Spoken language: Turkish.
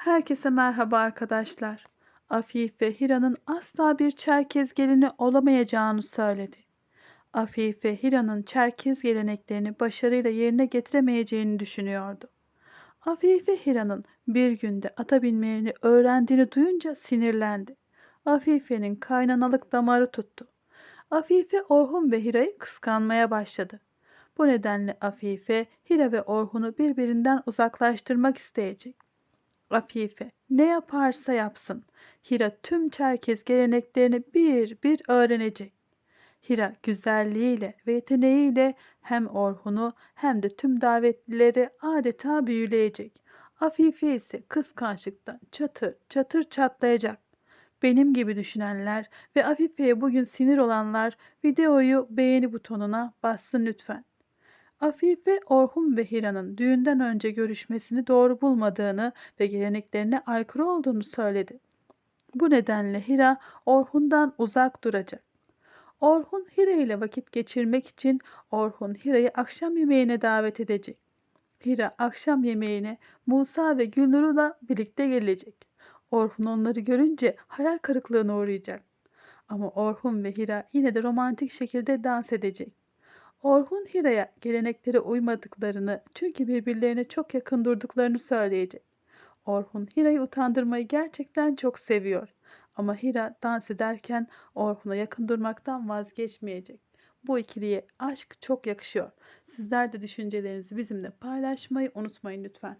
Herkese merhaba arkadaşlar. Afife Hira'nın asla bir Çerkez gelini olamayacağını söyledi. Afife Hira'nın Çerkez geleneklerini başarıyla yerine getiremeyeceğini düşünüyordu. Afife Hira'nın bir günde ata binmeyeni öğrendiğini duyunca sinirlendi. Afife'nin kaynanalık damarı tuttu. Afife Orhun ve Hira'yı kıskanmaya başladı. Bu nedenle Afife, Hira ve Orhun'u birbirinden uzaklaştırmak isteyecek. Afife ne yaparsa yapsın Hira tüm Çerkez geleneklerini bir bir öğrenecek. Hira güzelliğiyle ve yeteneğiyle hem Orhun'u hem de tüm davetlileri adeta büyüleyecek. Afife ise kıskançlıktan çatır çatır çatlayacak. Benim gibi düşünenler ve Afife'ye bugün sinir olanlar videoyu beğeni butonuna bassın lütfen. Afife, Orhun ve Hira'nın düğünden önce görüşmesini doğru bulmadığını ve geleneklerine aykırı olduğunu söyledi. Bu nedenle Hira, Orhun'dan uzak duracak. Orhun, Hira ile vakit geçirmek için Orhun, Hira'yı akşam yemeğine davet edecek. Hira akşam yemeğine Musa ve Gülnur'la birlikte gelecek. Orhun onları görünce hayal kırıklığına uğrayacak. Ama Orhun ve Hira yine de romantik şekilde dans edecek. Orhun Hira'ya geleneklere uymadıklarını çünkü birbirlerine çok yakın durduklarını söyleyecek. Orhun Hira'yı utandırmayı gerçekten çok seviyor. Ama Hira dans ederken Orhun'a yakın durmaktan vazgeçmeyecek. Bu ikiliye aşk çok yakışıyor. Sizler de düşüncelerinizi bizimle paylaşmayı unutmayın lütfen.